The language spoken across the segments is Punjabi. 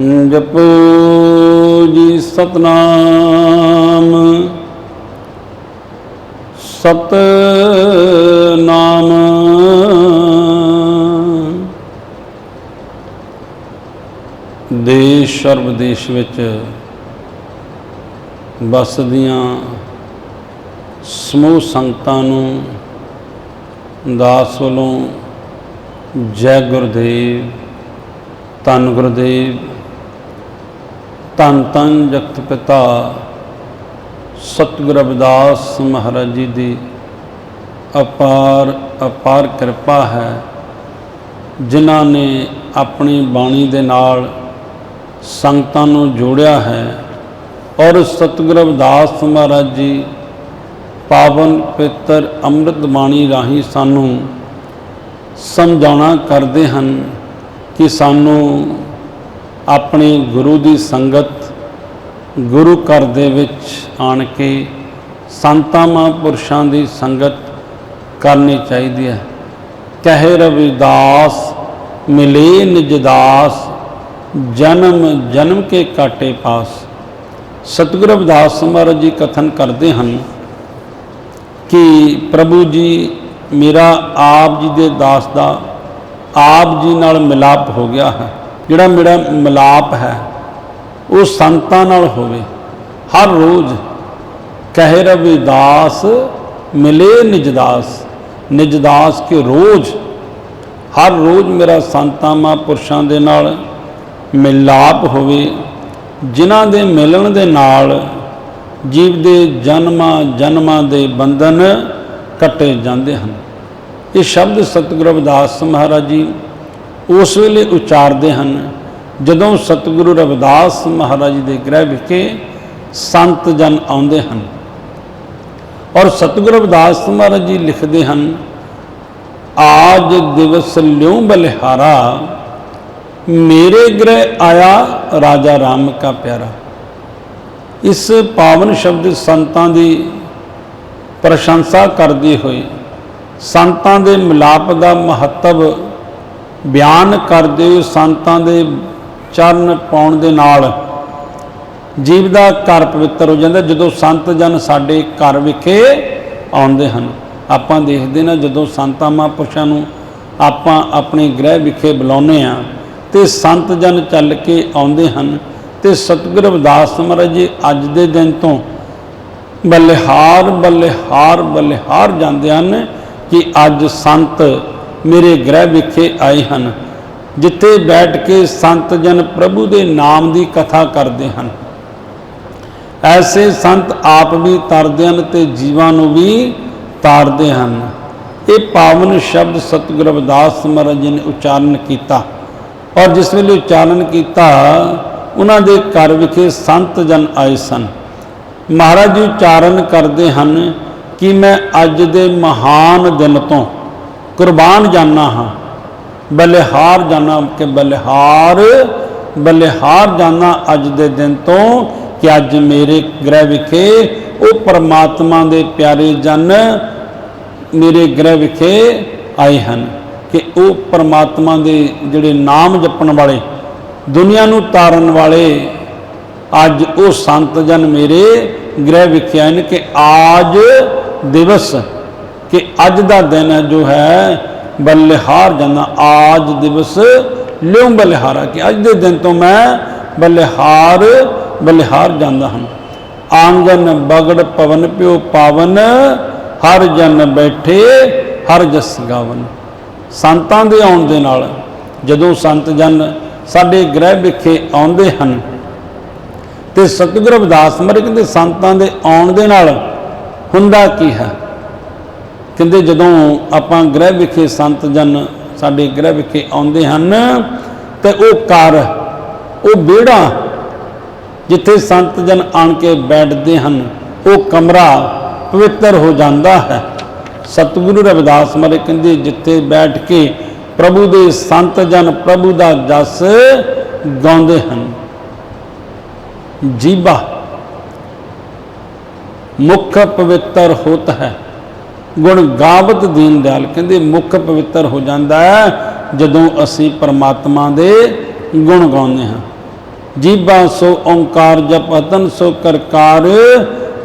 ਜਪੋ ਜੀ ਸਤਨਾਮ। ਸਤ ਨਾਮ ਦੇਸ਼ ਸਰਬ ਦੇਸ਼ ਵਿੱਚ ਵਸਦੀਆਂ ਸਮੂਹ ਸੰਗਤਾਂ ਨੂੰ ਦਾਸ ਵੱਲੋਂ ਜੈ ਗੁਰਦੇਵ, ਧੰਨ ਗੁਰਦੇਵ ਧੰਨ ਧੰਨ ਜਗਤ ਪਿਤਾ ਸਤਿਗੁਰ ਰਵਿਦਾਸ ਮਹਾਰਾਜ ਜੀ ਦੀ ਅਪਾਰ ਅਪਾਰ ਕਿਰਪਾ ਹੈ, ਜਿਨ੍ਹਾਂ ਨੇ ਆਪਣੀ ਬਾਣੀ ਦੇ ਨਾਲ ਸੰਗਤਾਂ ਨੂੰ ਜੋੜਿਆ ਹੈ ਔਰ ਸਤਿਗੁਰ ਰਵਿਦਾਸ ਮਹਾਰਾਜ ਜੀ ਪਾਵਨ ਪਵਿੱਤਰ ਅੰਮ੍ਰਿਤ ਬਾਣੀ ਰਾਹੀਂ ਸਾਨੂੰ ਸਮਝਾਉਣਾ ਕਰਦੇ ਹਨ ਕਿ ਸਾਨੂੰ ਆਪਣੇ ਗੁਰੂ ਦੀ ਸੰਗਤ ਗੁਰੂ ਘਰ ਦੇ ਵਿੱਚ ਆਣ ਕੇ ਸੰਤਾਂ ਮਹਾਂਪੁਰਸ਼ਾਂ ਦੀ ਸੰਗਤ ਕਰਨੀ ਚਾਹੀਦੀ ਹੈ। ਕਹੇ ਰਵਿਦਾਸ, ਮਿਲੇ ਨਿਜਦਾਸ ਜਨਮ ਜਨਮ ਕੇ ਕਾਟੇ ਪਾਸ। ਸਤਿਗੁਰੂ ਰਵਿਦਾਸ ਮਹਾਰਾਜ ਜੀ ਕਥਨ ਕਰਦੇ ਹਨ ਕਿ ਪ੍ਰਭੂ ਜੀ, ਮੇਰਾ ਆਪ ਜੀ ਦੇ ਦਾਸ ਦਾ ਆਪ ਜੀ ਨਾਲ ਮਿਲਾਪ ਹੋ ਗਿਆ ਹੈ। ਜਿਹੜਾ ਮੇਰਾ ਮਿਲਾਪ ਹੈ, ਉਹ ਸੰਤਾਂ ਨਾਲ ਹੋਵੇ। ਹਰ ਰੋਜ਼ ਕਹੇ ਰਵਿਦਾਸ, ਮਿਲੇ ਨਿਜਦਾਸ। ਨਿਜਦਾਸ ਕੇ ਰੋਜ਼, ਹਰ ਰੋਜ਼ ਮੇਰਾ ਸੰਤਾਂ ਮਹਾਂਪੁਰਸ਼ਾਂ ਦੇ ਨਾਲ ਮਿਲਾਪ ਹੋਵੇ। ਜਿਨ੍ਹਾਂ ਦੇ ਮਿਲਣ ਦੇ ਨਾਲ ਜੀਵ ਦੇ ਜਨਮਾਂ ਜਨਮਾਂ ਦੇ ਬੰਧਨ ਕੱਟੇ ਜਾਂਦੇ ਹਨ। ਇਹ ਸ਼ਬਦ ਸਤਿਗੁਰੂ ਰਵਿਦਾਸ ਮਹਾਰਾਜ ਜੀ ਉਸ ਵੇਲੇ ਉਚਾਰਦੇ ਹਨ। ਜਦੋਂ ਸਤਿਗੁਰੂ ਰਵਿਦਾਸ ਮਹਾਰਾਜ ਦੇ ਗ੍ਰਹਿ ਵਿਖੇ ਸੰਤ ਜਨ ਆਉਂਦੇ ਹਨ ਔਰ ਸਤਿਗੁਰੂ ਰਵਿਦਾਸ ਮਹਾਰਾਜ ਜੀ ਲਿਖਦੇ ਹਨ, ਆਜ ਦਿਵਸ ਲਿਉ ਬਲਿਹਾਰਾ, ਮੇਰੇ ਗ੍ਰਹਿ ਆਇਆ ਰਾਜਾ ਰਾਮ ਕਾ ਪਿਆਰਾ। ਇਸ ਪਾਵਨ ਸ਼ਬਦ ਸੰਤਾਂ ਦੀ ਪ੍ਰਸ਼ੰਸਾ ਕਰਦੇ ਹੋਏ ਸੰਤਾਂ ਦੇ ਮਿਲਾਪ ਦਾ ਮਹੱਤਵ ਬਿਆਨ ਕਰਦੇ ਹੋਏ ਸੰਤਾਂ ਦੇ ਚਰਨ ਪਾਉਣ ਦੇ ਨਾਲ। ਜੀਵ ਦਾ ਘਰ ਪਵਿੱਤਰ ਹੋ ਜਾਂਦਾ ਜਦੋਂ ਸੰਤ ਜਨ ਸਾਡੇ ਘਰ ਵਿਖੇ ਆਉਂਦੇ ਹਨ। ਆਪਾਂ ਦੇਖਦੇ ਨਾ ਜਦੋਂ ਸੰਤਾਂ ਮਹਾਂਪੁਰਸ਼ਾਂ ਨੂੰ ਆਪਾਂ ਆਪਣੇ ਗ੍ਰਹਿ ਵਿਖੇ ਬੁਲਾਉਂਦੇ ਆ ਤੇ ਸੰਤ ਜਨ ਚੱਲ ਕੇ ਆਉਂਦੇ ਹਨ ਤੇ ਸਤਿਗੁਰ ਅਵਦਾਸ ਮਹਾਰਾਜ ਜੀ ਅੱਜ ਦੇ ਦਿਨ ਤੋਂ ਬਲਿਹਾਰ ਬਲਿਹਾਰ ਬਲਿਹਾਰ ਜਾਂਦੇ ਹਨ ਕਿ ਅੱਜ ਸੰਤ ਮੇਰੇ ਗ੍ਰਹਿ ਵਿਖੇ ਆਏ ਹਨ, ਜਿੱਥੇ ਬੈਠ ਕੇ ਸੰਤ ਜਨ ਪ੍ਰਭੂ ਦੇ ਨਾਮ ਦੀ ਕਥਾ ਕਰਦੇ ਹਨ। ਐਸੇ ਸੰਤ ਆਪ ਵੀ ਤਰਦੇ ਹਨ ਤੇ ਜੀਵਾਂ ਨੂੰ ਵੀ ਤਾਰਦੇ ਹਨ। ਇਹ ਪਾਵਨ ਸ਼ਬਦ ਸਤਿਗੁਰੂ ਰਵਿਦਾਸ ਮਹਾਰਾਜ ਜੀ ਨੇ ਉਚਾਰਨ ਕੀਤਾ। ਔਰ ਜਿਸ ਵੇਲੇ ਉਚਾਰਨ ਕੀਤਾ, ਉਹਨਾਂ ਦੇ ਘਰ ਵਿਖੇ ਸੰਤ ਜਨ ਆਏ ਸਨ। ਮਹਾਰਾਜ ਜੀ ਉਚਾਰਨ ਕਰਦੇ ਹਨ ਕਿ ਮੈਂ ਅੱਜ ਦੇ ਮਹਾਨ ਦਿਨ ਤੋਂ ਕੁਰਬਾਨ ਜਾਨਾ ਹਾਂ। ਬਲਿਹਾਰ ਜਾਨਾ ਕਿ ਬਲਿਹਾਰ ਬਲਿਹਾਰ ਜਾਨਾ ਅੱਜ ਦੇ ਦਿਨ ਤੋਂ ਕਿ ਅੱਜ ਮੇਰੇ ਗ੍ਰਹਿ ਵਿਖੇ ਉਹ ਪਰਮਾਤਮਾ ਦੇ ਪਿਆਰੇ ਜਨ ਮੇਰੇ ਗ੍ਰਹਿ ਵਿਖੇ ਆਏ ਹਨ ਕਿ ਉਹ ਪਰਮਾਤਮਾ ਦੇ ਜਿਹੜੇ ਨਾਮ ਜਪਣ ਵਾਲੇ, ਦੁਨੀਆ ਨੂੰ ਤਾਰਨ ਵਾਲੇ ਅੱਜ ਉਹ ਸੰਤ ਜਨ ਮੇਰੇ ਗ੍ਰਹਿ ਵਿਖੇ ਆਏ ਨੇ ਕਿ ਆਜ ਦਿਵਸ ਕਿ ਅੱਜ ਦਾ ਦਿਨ ਜੋ ਹੈ, ਬੱਲਿਹਾਰ ਜਾਂਦਾ। ਆਜ ਦਿਵਸ ਲਿਉ ਬਲਿਹਾਰਾ, ਕਿ ਅੱਜ ਦੇ ਦਿਨ ਤੋਂ ਮੈਂ ਬਲਿਹਾਰ ਬਲਿਹਾਰ ਜਾਂਦਾ ਹਾਂ। ਆਂਗਨ ਬਗੜ ਪਵਨ ਪਿਓ ਪਾਵਨ, ਹਰ ਜਨ ਬੈਠੇ, ਹਰ ਜਸ ਗਾਵਨ। ਸੰਤਾਂ ਦੇ ਆਉਣ ਦੇ ਨਾਲ, ਜਦੋਂ ਸੰਤ ਜਨ ਸਾਡੇ ਗ੍ਰਹਿ ਵਿਖੇ ਆਉਂਦੇ ਹਨ, ਤੇ ਸਤਿਗੁਰੂ ਅਵਦਾਸ ਮਹਾਰਾਜ ਕਹਿੰਦੇ ਸੰਤਾਂ ਦੇ ਆਉਣ ਦੇ ਨਾਲ ਹੁੰਦਾ ਕੀ ਹੈ? ਕਹਿੰਦੇ ਜਦੋਂ ਆਪਾਂ ਗ੍ਰਹਿ ਵਿਖੇ ਸੰਤ ਜਨ ਸਾਡੇ ਗ੍ਰਹਿ ਵਿਖੇ ਆਉਂਦੇ ਹਨ, ਤੇ ਉਹ ਘਰ, ਉਹ ਵਿਹੜਾ ਜਿੱਥੇ ਸੰਤ ਜਨ ਆਣ ਕੇ ਬੈਠਦੇ ਹਨ, ਉਹ ਕਮਰਾ ਪਵਿੱਤਰ ਹੋ ਜਾਂਦਾ ਹੈ। ਸਤਿਗੁਰੂ ਰਵਿਦਾਸ ਮਹਾਰਾਜ ਕਹਿੰਦੇ, ਜਿੱਥੇ ਬੈਠ ਕੇ ਪ੍ਰਭੂ ਦੇ ਸੰਤ ਜਨ ਪ੍ਰਭੂ ਦਾ ਜਸ ਗਾਉਂਦੇ ਹਨ। ਜੀਬਾ ਮੁਖ ਪਵਿੱਤਰ ਹੋਤ ਹੈ। ਗੁਣ ਗਾਵਤ ਦੀਨ ਦਿਆਲ ਕਹਿੰਦੇ ਮੁੱਖ ਪਵਿੱਤਰ ਹੋ ਜਾਂਦਾ ਹੈ ਜਦੋਂ ਅਸੀਂ ਪਰਮਾਤਮਾ ਦੇ ਗੁਣ ਗਾਉਂਦੇ ਹਾਂ। ਜੀਬਾਂ ਸੋ ਓੰਕਾਰ ਜਪਤਨ ਸੋ ਕਰਕਾਰ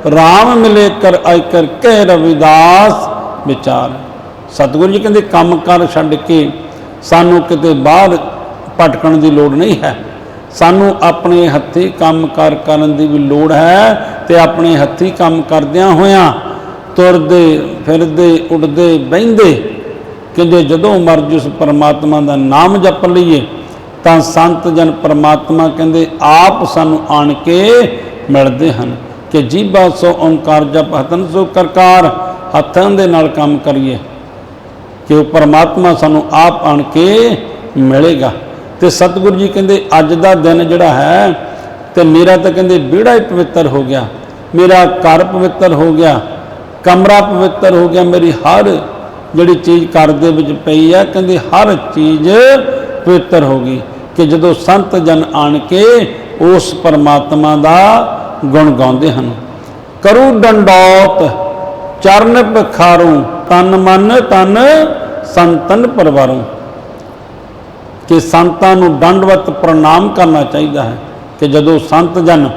RAM ਮਿਲੇ ਕਰ ਆਇ ਕਰ ਕਹਿ ਰਵਿਦਾਸ ਵਿਚਾਰ। ਸਤਿਗੁਰੂ ਜੀ ਕਹਿੰਦੇ ਕੰਮ ਕਰ ਛੱਡ ਕੇ ਸਾਨੂੰ ਕਿਤੇ ਬਾਹਰ ਭਟਕਣ ਦੀ ਲੋੜ ਨਹੀਂ ਹੈ। ਸਾਨੂੰ ਆਪਣੇ ਹੱਥੀ ਕੰਮ ਕਰ ਕਰਨ ਦੀ ਵੀ ਲੋੜ ਹੈ ਤੇ ਆਪਣੇ ਹੱਥੀ ਕੰਮ ਕਰਦਿਆਂ ਹੋਇਆਂ ਤੁਰਦੇ, ਫਿਰਦੇ, ਉੱਡਦੇ, ਬਹਿੰਦੇ ਕਹਿੰਦੇ ਜਦੋਂ ਮਰਜ਼ੀ ਉਸ ਪਰਮਾਤਮਾ ਦਾ ਨਾਮ ਜਪ ਲਈਏ ਤਾਂ ਸੰਤ ਜਨ ਪਰਮਾਤਮਾ ਕਹਿੰਦੇ ਆਪ ਸਾਨੂੰ ਆਣ ਕੇ ਮਿਲਦੇ ਹਨ ਕਿ ਜੀਬਾ ਸੋ ਓੰਕਾਰ ਜਪ ਹਤਨ ਸੋ ਕਰਕਾਰ, ਹੱਥਾਂ ਦੇ ਨਾਲ ਕੰਮ ਕਰੀਏ ਕਿ ਉਹ ਪਰਮਾਤਮਾ ਸਾਨੂੰ ਆਪ ਆਣ ਕੇ ਮਿਲੇਗਾ। ਤੇ ਸਤਿਗੁਰੂ ਜੀ ਕਹਿੰਦੇ ਅੱਜ ਦਾ ਦਿਨ ਜਿਹੜਾ ਹੈ ਤੇ ਮੇਰਾ ਤਾਂ ਕਹਿੰਦੇ ਵਿਹੜਾ ਹੀ ਪਵਿੱਤਰ ਹੋ ਗਿਆ, ਮੇਰਾ ਘਰ ਪਵਿੱਤਰ ਹੋ ਗਿਆ ਕਮਰਾ ਪਵਿੱਤਰ ਹੋ ਗਿਆ ਮੇਰੀ ਹਰ ਜਿਹੜੀ ਚੀਜ਼ ਘਰ ਦੇ ਵਿੱਚ ਪਈ ਆ, ਕਹਿੰਦੇ ਹਰ ਚੀਜ਼ ਪਵਿੱਤਰ ਹੋ ਗਈ ਕਿ ਜਦੋਂ ਸੰਤ ਜਨ ਆਣ ਕੇ ਉਸ ਪਰਮਾਤਮਾ ਦਾ ਗੁਣ ਗਾਉਂਦੇ ਹਨ। ਕਰੂ ਡੰਡੌਤ ਚਰਨ ਪਖਾਰੂ ਤਨ ਮਨ ਤਨ ਸੰਤਨ ਪਰਵਾਰੂ। ਕਿ ਸੰਤਾਂ ਨੂੰ ਡੰਡਵਤ ਪ੍ਰਣਾਮ ਕਰਨਾ ਚਾਹੀਦਾ ਹੈ ਕਿ ਜਦੋਂ ਸੰਤ ਜਨ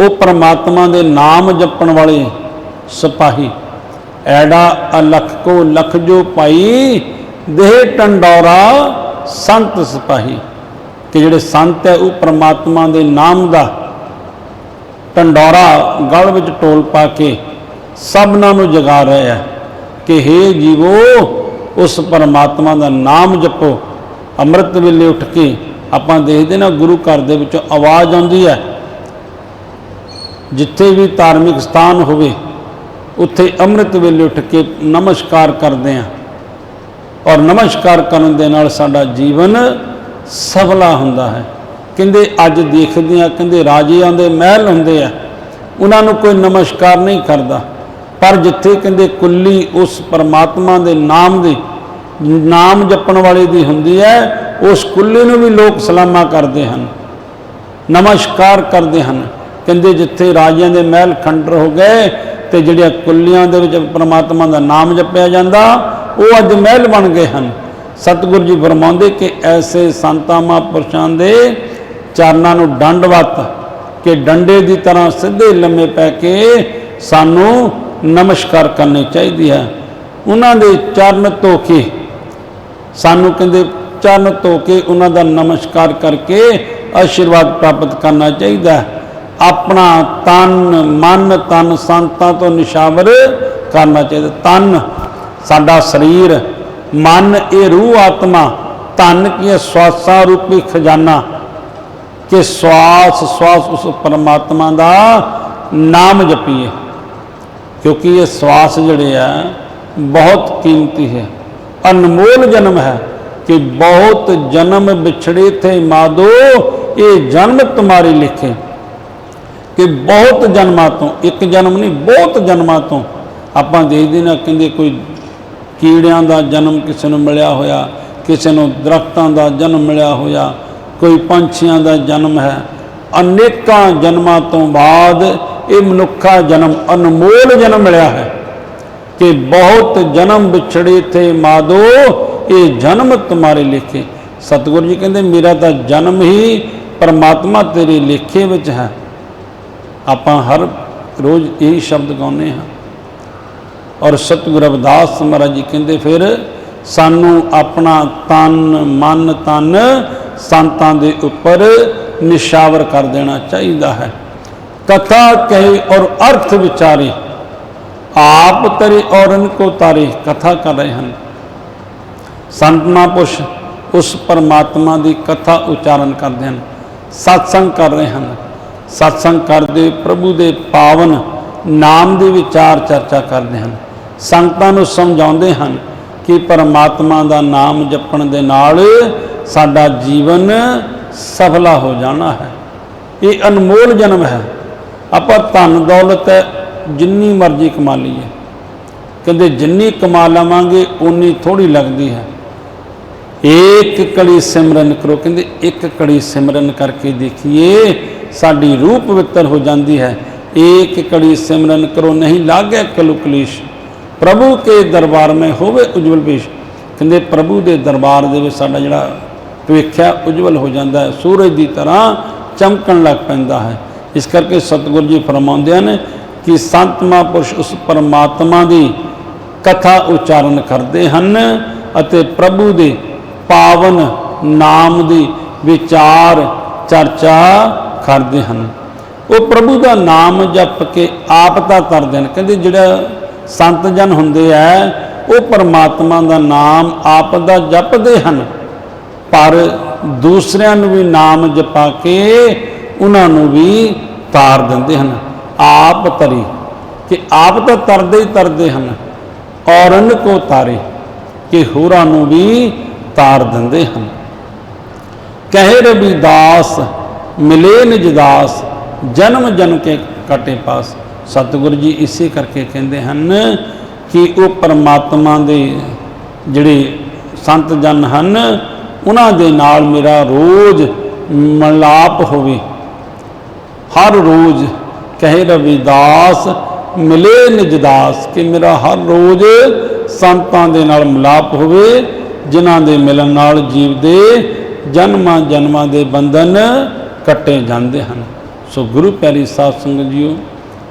ਉਹ ਪਰਮਾਤਮਾ ਦੇ ਨਾਮ ਜਪਣ ਵਾਲੇ ਸਿਪਾਹੀ। ਐੜਾ ਅਲਖ ਕੋ ਲਖ ਜੋ ਪਾਈ ਦੇਹ ਟੰਡੌਰਾ ਸੰਤ ਸਿਪਾਹੀ। ਕਿ ਜਿਹੜੇ ਸੰਤ ਹੈ, ਉਹ ਪ੍ਰਮਾਤਮਾ ਦੇ ਨਾਮ ਦਾ ਟੰਡੌਰਾ ਗਲ ਵਿੱਚ ਟੋਲ ਪਾ ਕੇ ਸਭਨਾਂ ਨੂੰ ਜਗਾ ਰਹੇ ਹੈ ਕਿ हे ਜੀਵੋ, ਉਸ ਪਰਮਾਤਮਾ ਦਾ ਨਾਮ ਜਪੋ। ਅੰਮ੍ਰਿਤ ਵੇਲੇ ਉੱਠ ਕੇ ਆਪਾਂ ਦੇਖਦੇ ਨਾ, ਗੁਰੂ ਘਰ ਦੇ ਵਿੱਚੋਂ ਆਵਾਜ਼ ਆਉਂਦੀ ਹੈ। ਜਿੱਥੇ ਵੀ ਧਾਰਮਿਕ ਸਥਾਨ ਹੋਵੇ ਉੱਥੇ ਅੰਮ੍ਰਿਤ ਵੇਲੇ ਉੱਠ ਕੇ ਨਮਸਕਾਰ ਕਰਦੇ ਹਾਂ। ਔਰ ਨਮਸਕਾਰ ਕਰਨ ਦੇ ਨਾਲ ਸਾਡਾ ਜੀਵਨ ਸਫਲਾ ਹੁੰਦਾ ਹੈ। ਕਹਿੰਦੇ ਅੱਜ ਦੇਖਦੇ ਆ ਕਹਿੰਦੇ ਰਾਜਿਆਂ ਦੇ ਮਹਿਲ ਹੁੰਦੇ ਆ। ਉਹਨਾਂ ਨੂੰ ਕੋਈ ਨਮਸਕਾਰ ਨਹੀਂ ਕਰਦਾ। ਪਰ ਜਿੱਥੇ ਕਹਿੰਦੇ ਕੁੱਲੀ ਉਸ ਪਰਮਾਤਮਾ ਦੇ ਨਾਮ ਦੀ, ਨਾਮ ਜਪਣ ਵਾਲੇ ਦੀ ਹੁੰਦੀ ਹੈ, ਉਸ ਕੁੱਲੀ ਨੂੰ ਵੀ ਲੋਕ ਸਲਾਮਾ ਕਰਦੇ ਹਨ। ਨਮਸਕਾਰ ਕਰਦੇ ਹਨ। ਕਹਿੰਦੇ ਜਿੱਥੇ ਰਾਜਿਆਂ ਦੇ ਮਹਿਲ ਖੰਡਰ ਹੋ ਗਏ ਤੇ ਜਿਹੜੀਆਂ ਕੁੱਲੀਆਂ ਦੇ ਵਿੱਚ ਪਰਮਾਤਮਾ ਦਾ ਨਾਮ ਜਪਿਆ ਜਾਂਦਾ, ਉਹ ਅੱਜ ਮਹਿਲ ਬਣ ਗਏ ਹਨ। ਸਤਿਗੁਰੂ ਜੀ ਫਰਮਾਉਂਦੇ ਕਿ ਐਸੇ ਸੰਤਾਂ ਮਹਾਂਪੁਰਸ਼ਾਂ ਦੇ ਚਰਨਾਂ ਨੂੰ ਦੰਡਵਤ ਕਿ ਡੰਡੇ ਦੀ ਤਰ੍ਹਾਂ ਸਿੱਧੇ ਲੰਮੇ ਪੈ ਕੇ ਸਾਨੂੰ ਨਮਸਕਾਰ ਕਰਨੀ ਚਾਹੀਦੀ ਹੈ। ਉਹਨਾਂ ਦੇ ਚਰਨ ਧੋ ਕੇ ਸਾਨੂੰ ਕਹਿੰਦੇ ਚਰਨ ਧੋ ਕੇ ਉਹਨਾਂ ਦਾ ਨਮਸਕਾਰ ਕਰਕੇ ਆਸ਼ੀਰਵਾਦ ਪ੍ਰਾਪਤ ਕਰਨਾ ਚਾਹੀਦਾ ਹੈ। ਆਪਣਾ ਤਨ, ਮਨ, ਤਨ ਸੰਤਾਂ ਤੋਂ ਨਿਸ਼ਾਵਰ ਕਰਨਾ ਚਾਹੀਦਾ। ਤਨ ਸਾਡਾ ਸਰੀਰ, ਮਨ, ਇਹ ਰੂਹ ਆਤਮਾ ਤਨ ਕੀ ਸਵਾਸਾਂ ਰੂਪੀ ਖਜ਼ਾਨਾ। ਕਿ ਸਵਾਸ ਸਵਾਸ ਉਸ ਪਰਮਾਤਮਾ ਦਾ ਨਾਮ ਜਪੀਏ। ਕਿਉਂਕਿ ਇਹ ਸਵਾਸ ਜਿਹੜੇ ਆ, ਬਹੁਤ ਕੀਮਤੀ ਹੈ। ਅਨਮੋਲ ਜਨਮ ਹੈ ਕਿ ਬਹੁਤ ਜਨਮ ਵਿਛੜੇ ਥੇ ਮਾਦੋ, ਇਹ ਜਨਮ ਤੁਮਾਰੇ ਲਿਖੇ। ਕਿ ਬਹੁਤ ਜਨਮਾਂ ਤੋਂ, ਇੱਕ ਜਨਮ ਨਹੀਂ, ਬਹੁਤ ਜਨਮਾਂ ਤੋਂ ਆਪਾਂ ਦੇਖਦੇ ਨਾ, ਕਹਿੰਦੇ ਕੋਈ ਕੀੜਿਆਂ ਦਾ ਜਨਮ ਕਿਸੇ ਨੂੰ ਮਿਲਿਆ ਹੋਇਆ, ਕਿਸੇ ਨੂੰ ਦਰਖਤਾਂ ਦਾ ਜਨਮ ਮਿਲਿਆ ਹੋਇਆ, ਕੋਈ ਪੰਛੀਆਂ ਦਾ ਜਨਮ ਹੈ। ਅਨੇਕਾਂ ਜਨਮਾਂ ਤੋਂ ਬਾਅਦ ਇਹ ਮਨੁੱਖਾ ਜਨਮ, ਅਨਮੋਲ ਜਨਮ ਮਿਲਿਆ ਹੈ ਕਿ ਬਹੁਤ ਜਨਮ ਵਿਛੜੇ ਥੇ ਮਾਦੋ, ਇਹ ਜਨਮ ਤੁਮਾਰੇ ਲਿਖੇ। ਸਤਿਗੁਰੂ ਜੀ ਕਹਿੰਦੇ, ਮੇਰਾ ਤਾਂ ਜਨਮ ਹੀ ਪਰਮਾਤਮਾ ਤੇਰੇ ਲੇਖੇ ਵਿੱਚ ਹੈ। ਆਪਾਂ ਹਰ ਰੋਜ਼ ਇਹੀ ਸ਼ਬਦ ਗਾਉਂਦੇ ਹਾਂ। ਔਰ ਸਤਿਗੁਰੂ ਰਵਿਦਾਸ ਮਹਾਰਾਜ ਜੀ ਕਹਿੰਦੇ ਫਿਰ, ਸਾਨੂੰ ਆਪਣਾ ਤਨ, ਮਨ, ਤਨ ਸੰਤਾਂ ਦੇ ਉੱਪਰ ਨਿਸ਼ਾਵਰ ਕਰ ਦੇਣਾ ਚਾਹੀਦਾ ਹੈ। ਕਥਾ ਕਹੇ ਔਰ ਅਰਥ ਵਿਚਾਰੇ, ਆਪ ਤਰੇ ਔਰਨ ਕੋ ਤਾਰੇ ਕਥਾ ਕਰ ਰਹੇ ਹਨ। ਸੰਤ ਮਹਾਂਪੁਰਸ਼ ਉਸ ਪਰਮਾਤਮਾ ਦੀ ਕਥਾ ਉਚਾਰਨ ਕਰਦੇ ਹਨ, ਸਤਸੰਗ ਕਰ ਰਹੇ ਹਨ। ਸਤਸੰਗ ਕਰਦੇ ਪ੍ਰਭੂ ਦੇ ਪਾਵਨ ਨਾਮ ਦੀ ਵਿਚਾਰ ਚਰਚਾ ਕਰਦੇ ਹਨ। ਸੰਗਤਾਂ ਨੂੰ ਸਮਝਾਉਂਦੇ ਹਨ ਕਿ ਪਰਮਾਤਮਾ ਦਾ ਨਾਮ ਜਪਣ ਦੇ ਨਾਲ ਸਾਡਾ ਜੀਵਨ ਸਫਲਾ ਹੋ ਜਾਣਾ ਹੈ। ਇਹ ਅਨਮੋਲ ਜਨਮ ਹੈ। ਆਪਾਂ ਧਨ ਦੌਲਤ ਜਿੰਨੀ ਮਰਜ਼ੀ ਕਮਾ ਲਈਏ। ਕਹਿੰਦੇ ਜਿੰਨੀ ਕਮਾ ਲਵਾਂਗੇ ਉਨੀ ਥੋੜੀ ਲੱਗਦੀ ਹੈ। ਇੱਕ ਕੜੀ ਸਿਮਰਨ ਕਰੋ। ਕਹਿੰਦੇ ਇੱਕ ਕੜੀ ਸਿਮਰਨ ਕਰਕੇ ਦੇਖੀਏ ਸਾਡੀ ਰੂਹ ਪਵਿੱਤਰ ਹੋ ਜਾਂਦੀ ਹੈ। ਏਕ ਕੜੀ ਸਿਮਰਨ ਕਰੋ ਨਹੀਂ ਲਾਗੇ ਕਲੁ ਕਲੇਸ਼ ਪ੍ਰਭੂ ਕੇ ਦਰਬਾਰ ਮੈਂ ਹੋਵੇ ਉਜਵਲ ਪੇਸ਼। ਕਹਿੰਦੇ ਪ੍ਰਭੂ ਦੇ ਦਰਬਾਰ ਦੇ ਵਿੱਚ ਸਾਡਾ ਜਿਹੜਾ ਭਵਿੱਖਿਆ ਉਜਵਲ ਹੋ ਜਾਂਦਾ ਹੈ। ਸੂਰਜ ਦੀ ਤਰ੍ਹਾਂ ਚਮਕਣ ਲੱਗ ਪੈਂਦਾ ਹੈ। ਇਸ ਕਰਕੇ ਸਤਿਗੁਰੂ ਜੀ ਫਰਮਾਉਂਦੇ ਹਨ ਕਿ ਸੰਤ ਮਹਾਂਪੁਰਸ਼ ਉਸ ਪਰਮਾਤਮਾ ਦੀ ਕਥਾ ਉਚਾਰਨ ਕਰਦੇ ਹਨ ਅਤੇ ਪ੍ਰਭੂ ਦੇ ਪਾਵਨ ਨਾਮ ਦੀ ਵਿਚਾਰ, ਚਰਚਾ ਕਰਦੇ ਹਨ। ਉਹ ਪ੍ਰਭੂ ਦਾ ਨਾਮ ਜਪ ਕੇ ਆਪ ਤਾਂ ਤਰਦੇ ਨੇ ਕਹਿੰਦੇ ਜਿਹੜਾ ਸੰਤ ਜਨ ਹੁੰਦੇ ਆ, ਉਹ ਪਰਮਾਤਮਾ ਦਾ ਨਾਮ ਆਪ ਦਾ ਜਪਦੇ ਹਨ। ਪਰ ਦੂਸਰਿਆਂ ਨੂੰ ਵੀ ਨਾਮ ਜਪਾ ਕੇ ਉਹਨਾਂ ਨੂੰ ਵੀ ਤਾਰ ਦਿੰਦੇ ਹਨ। ਆਪ ਤਰੀ ਕਿ ਆਪ ਤਾਂ ਤਰਦੇ ਹੀ ਤਰਦੇ ਹਨ, ਔਰਨ ਕੋ ਤਾਰੇ ਕਿ ਹੋਰਾਂ ਨੂੰ ਵੀ ਤਾਰ ਦਿੰਦੇ ਹਨ। ਕਹੇ ਰਵਿਦਾਸ ਮਿਲੇ ਨਿਜ ਦਾਸ, ਜਨਮ ਜਨਮ ਕੇ ਕਟੇ ਪਾਸ। ਸਤਿਗੁਰੂ ਜੀ ਇਸੇ ਕਰਕੇ ਕਹਿੰਦੇ ਹਨ ਕਿ ਉਹ ਪਰਮਾਤਮਾ ਦੇ ਜਿਹੜੇ ਸੰਤ ਜਨ ਹਨ, ਉਹਨਾਂ ਦੇ ਨਾਲ ਮੇਰਾ ਰੋਜ਼ ਮਲਾਪ ਹੋਵੇ। ਹਰ ਰੋਜ਼ ਕਹੇ ਰਵਿਦਾਸ ਮਿਲੇ ਨਿਜ ਦਾਸ ਕਿ ਮੇਰਾ ਹਰ ਰੋਜ਼ ਸੰਤਾਂ ਦੇ ਨਾਲ ਮਿਲਾਪ ਹੋਵੇ, ਜਿਨ੍ਹਾਂ ਦੇ ਮਿਲਣ ਨਾਲ ਜੀਵ ਦੇ ਜਨਮਾਂ ਜਨਮਾਂ ਦੇ ਬੰਧਨ ਕੱਟੇ ਜਾਂਦੇ ਹਨ। ਸੋ ਗੁਰੂ ਪਿਆਰੀ ਸਾਧ ਸੰਗਤ ਜੀਓ,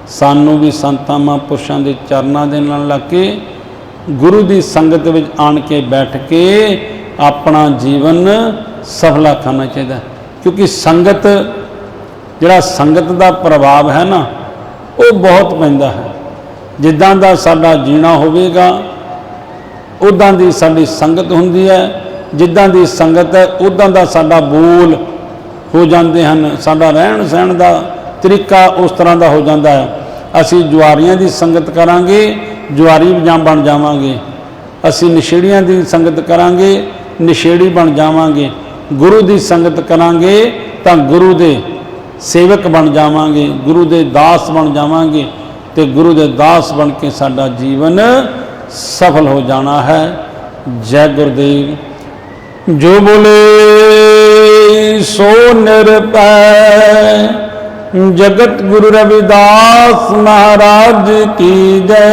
ਸਾਨੂੰ ਵੀ ਸੰਤਾਂ ਮਹਾਂਪੁਰਸ਼ਾਂ ਦੇ ਚਰਨਾਂ ਦੇ ਨਾਲ ਲੱਗ ਕੇ ਗੁਰੂ ਦੀ ਸੰਗਤ ਵਿੱਚ ਆਣ ਕੇ ਬੈਠ ਕੇ ਆਪਣਾ ਜੀਵਨ ਸਫਲਾ ਕਰਨਾ ਚਾਹੀਦਾ ਕਿਉਂਕਿ ਸੰਗਤ, ਜਿਹੜਾ ਸੰਗਤ ਦਾ ਪ੍ਰਭਾਵ ਹੈ ਨਾ, ਉਹ ਬਹੁਤ ਪੈਂਦਾ ਹੈ। ਜਿੱਦਾਂ ਦਾ ਸਾਡਾ ਜੀਣਾ ਹੋਵੇਗਾ, ਉਦਾਂ ਦੀ ਸਾਡੀ ਸੰਗਤ ਹੁੰਦੀ ਹੈ। ਜਿੱਦਾਂ ਦੀ ਸੰਗਤ ਹੈ ਉਦਾਂ ਦਾ ਸਾਡਾ ਬੋਲ ਹੋ ਜਾਂਦੇ ਹਨ। ਸਾਡਾ ਰਹਿਣ ਸਹਿਣ ਦਾ ਤਰੀਕਾ ਉਸ ਤਰ੍ਹਾਂ ਦਾ ਹੋ ਜਾਂਦਾ ਹੈ। ਅਸੀਂ ਜੁਆਰੀਆਂ ਦੀ ਸੰਗਤ ਕਰਾਂਗੇ, ਜੁਆਰੀ ਜਾਂ ਬਣ ਜਾਵਾਂਗੇ। ਅਸੀਂ ਨਸ਼ੇੜੀਆਂ ਦੀ ਸੰਗਤ ਕਰਾਂਗੇ, ਨਸ਼ੇੜੀ ਬਣ ਜਾਵਾਂਗੇ। ਗੁਰੂ ਦੀ ਸੰਗਤ ਕਰਾਂਗੇ ਤਾਂ ਗੁਰੂ ਦੇ ਸੇਵਕ ਬਣ ਜਾਵਾਂਗੇ, ਗੁਰੂ ਦੇ ਦਾਸ ਬਣ ਜਾਵਾਂਗੇ ਤੇ ਗੁਰੂ ਦੇ ਦਾਸ ਬਣ ਕੇ ਸਾਡਾ ਜੀਵਨ ਸਫਲ ਹੋ ਜਾਣਾ ਹੈ। ਜੈ ਗੁਰਦੇਵ। ਜੋ ਬੋਲੇ ਸੋ ਨਿਰਪੈ ਜਗਤ ਗੁਰੂ ਰਵਿਦਾਸ ਮਹਾਰਾਜ ਕੀ ਜੈ।